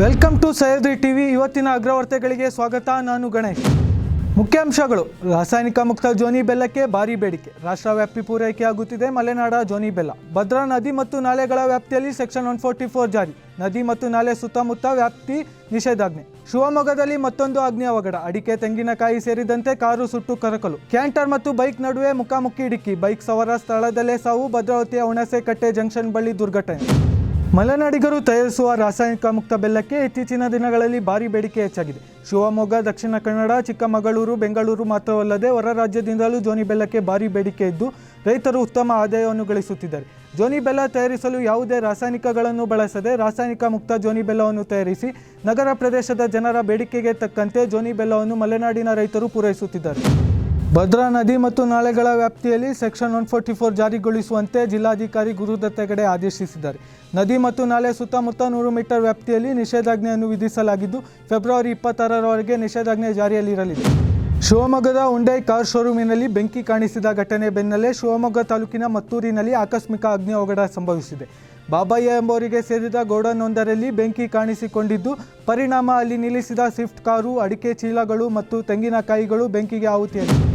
Welcome to Sahyadri TV. ಇವತ್ತಿನ ಅಗ್ರವಾರ್ತೆಗಳಿಗೆ ಸ್ವಾಗತ. ನಾನು ಗಣೇಶ್. ಮುಖ್ಯಾಂಶಗಳು. ರಾಸಾಯನಿಕ ಮುಕ್ತ ಜೋನಿ ಬೆಲ್ಲಕ್ಕೆ ಭಾರಿ ಬೇಡಿಕೆ. ರಾಷ್ಟ್ರವ್ಯಾಪಿ ಪೂರೈಕೆಯಾಗುತ್ತಿದೆ ಮಲೆನಾಡ ಜೋನಿ ಬೆಲ್ಲ. ಭದ್ರಾ ನದಿ ಮತ್ತು ನಾಲೆಗಳ ವ್ಯಾಪ್ತಿಯಲ್ಲಿ ಸೆಕ್ಷನ್ ಒನ್ ಫೋರ್ಟಿ ಫೋರ್ ಜಾರಿ. ನದಿ ಮತ್ತು ನಾಲೆ ಸುತ್ತಮುತ್ತ ವ್ಯಾಪ್ತಿ ನಿಷೇಧಾಜ್ಞೆ. ಶಿವಮೊಗ್ಗದಲ್ಲಿ ಮತ್ತೊಂದು ಅಗ್ನಿ ಅವಘಡ. ಅಡಿಕೆ, ತೆಂಗಿನಕಾಯಿ ಸೇರಿದಂತೆ ಕಾರು ಸುಟ್ಟು ಕರಕಲು. ಕ್ಯಾಂಟರ್ ಮತ್ತು ಬೈಕ್ ನಡುವೆ ಮುಖಾಮುಖಿ ಡಿಕ್ಕಿ ಬೈಕ್ ಸವಾರ ಸ್ಥಳದಲ್ಲೇ ಸಾವು. ಭದ್ರಾವತಿಯ ಹುಣಸೆಕಟ್ಟೆ ಜಂಕ್ಷನ್ ಬಳಿ ದುರ್ಘಟನೆ. ಮಲೆನಾಡಿಗರು ತಯಾರಿಸುವ ರಾಸಾಯನಿಕ ಮುಕ್ತ ಬೆಲ್ಲಕ್ಕೆ ಇತ್ತೀಚಿನ ದಿನಗಳಲ್ಲಿ ಭಾರಿ ಬೇಡಿಕೆ ಹೆಚ್ಚಾಗಿದೆ. ಶಿವಮೊಗ್ಗ, ದಕ್ಷಿಣ ಕನ್ನಡ, ಚಿಕ್ಕಮಗಳೂರು, ಬೆಂಗಳೂರು ಮಾತ್ರವಲ್ಲದೆ ಹೊರ ರಾಜ್ಯದಿಂದಲೂ ಜೋನಿ ಬೆಲ್ಲಕ್ಕೆ ಭಾರಿ ಬೇಡಿಕೆ ಇದ್ದು, ರೈತರು ಉತ್ತಮ ಆದಾಯವನ್ನು ಗಳಿಸುತ್ತಿದ್ದಾರೆ. ಜೋನಿ ಬೆಲ್ಲ ತಯಾರಿಸಲು ಯಾವುದೇ ರಾಸಾಯನಿಕಗಳನ್ನು ಬಳಸದೆ ರಾಸಾಯನಿಕ ಮುಕ್ತ ಜೋನಿ ಬೆಲ್ಲವನ್ನು ತಯಾರಿಸಿ, ನಗರ ಪ್ರದೇಶದ ಜನರ ಬೇಡಿಕೆಗೆ ತಕ್ಕಂತೆ ಜೋನಿ ಬೆಲ್ಲವನ್ನು ಮಲೆನಾಡಿನ ರೈತರು ಪೂರೈಸುತ್ತಿದ್ದಾರೆ. ಭದ್ರಾ ನದಿ ಮತ್ತು ನಾಳೆಗಳ ವ್ಯಾಪ್ತಿಯಲ್ಲಿ ಸೆಕ್ಷನ್ ಒನ್ ಫೋರ್ಟಿ ಫೋರ್ ಜಾರಿಗೊಳಿಸುವಂತೆ ಜಿಲ್ಲಾಧಿಕಾರಿ ಗುರುದತ್ತ ಹೆಗಡೆ ಆದೇಶಿಸಿದ್ದಾರೆ. ನದಿ ಮತ್ತು ನಾಳೆ ಸುತ್ತಮುತ್ತ ನೂರು ಮೀಟರ್ ವ್ಯಾಪ್ತಿಯಲ್ಲಿ ನಿಷೇಧಾಜ್ಞೆಯನ್ನು ವಿಧಿಸಲಾಗಿದ್ದು, ಫೆಬ್ರವರಿ ಇಪ್ಪತ್ತಾರರವರೆಗೆ ನಿಷೇಧಾಜ್ಞೆ ಜಾರಿಯಲ್ಲಿರಲಿದೆ. ಶಿವಮೊಗ್ಗದ ಉಂಡೈ ಕಾರ್ ಶೋರೂಮಿನಲ್ಲಿ ಬೆಂಕಿ ಕಾಣಿಸಿದ ಘಟನೆ ಬೆನ್ನಲ್ಲೇ ಶಿವಮೊಗ್ಗ ತಾಲೂಕಿನ ಮತ್ತೂರಿನಲ್ಲಿ ಆಕಸ್ಮಿಕ ಅಗ್ನಿ ಅವಘಡ ಸಂಭವಿಸಿದೆ. ಬಾಬಯ್ಯ ಎಂಬುವರಿಗೆ ಸೇರಿದ ಗೋಡನ್ನೊಂದರಲ್ಲಿ ಬೆಂಕಿ ಕಾಣಿಸಿಕೊಂಡಿದ್ದು, ಪರಿಣಾಮ ಅಲ್ಲಿ ನಿಲ್ಲಿಸಿದ ಸ್ವಿಫ್ಟ್ ಕಾರು, ಅಡಿಕೆ ಚೀಲಗಳು ಮತ್ತು ತೆಂಗಿನಕಾಯಿಗಳು ಬೆಂಕಿಗೆ ಆಹುತಿಯಾಗಿದೆ.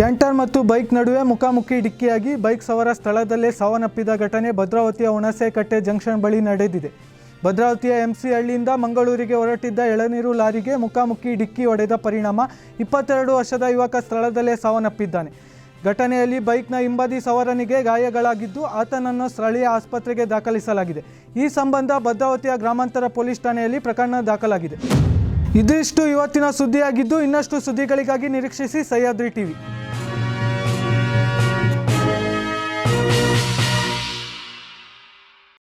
ಕ್ಯಾಂಟರ್ ಮತ್ತು ಬೈಕ್ ನಡುವೆ ಮುಖಾಮುಖಿ ಡಿಕ್ಕಿಯಾಗಿ ಬೈಕ್ ಸವಾರ ಸ್ಥಳದಲ್ಲೇ ಸಾವನ್ನಪ್ಪಿದ ಘಟನೆ ಭದ್ರಾವತಿಯ ಹುಣಸೆಕಟ್ಟೆ ಜಂಕ್ಷನ್ ಬಳಿ ನಡೆದಿದೆ. ಭದ್ರಾವತಿಯ ಎಂಸಿ ಹಳ್ಳಿಯಿಂದ ಮಂಗಳೂರಿಗೆ ಹೊರಟಿದ್ದ ಎಳನೀರು ಲಾರಿಗೆ ಮುಖಾಮುಖಿ ಡಿಕ್ಕಿ ಹೊಡೆದ ಪರಿಣಾಮ ಇಪ್ಪತ್ತೆರಡು ವರ್ಷದ ಯುವಕ ಸ್ಥಳದಲ್ಲೇ ಸಾವನ್ನಪ್ಪಿದ್ದಾನೆ. ಘಟನೆಯಲ್ಲಿ ಬೈಕ್ನ ಹಿಂಬದಿ ಸವಾರನಿಗೆ ಗಾಯಗಳಾಗಿದ್ದು ಆತನನ್ನು ಸ್ಥಳೀಯ ಆಸ್ಪತ್ರೆಗೆ ದಾಖಲಿಸಲಾಗಿದೆ. ಈ ಸಂಬಂಧ ಭದ್ರಾವತಿಯ ಗ್ರಾಮಾಂತರ ಪೊಲೀಸ್ ಠಾಣೆಯಲ್ಲಿ ಪ್ರಕರಣ ದಾಖಲಾಗಿದೆ. ಇದಿಷ್ಟು ಇವತ್ತಿನ ಸುದ್ದಿಯಾಗಿದ್ದು ಇನ್ನಷ್ಟು ಸುದ್ದಿಗಳಿಗಾಗಿ ನಿರೀಕ್ಷಿಸಿ ಸಹ್ಯಾದ್ರಿ ಟಿವಿ.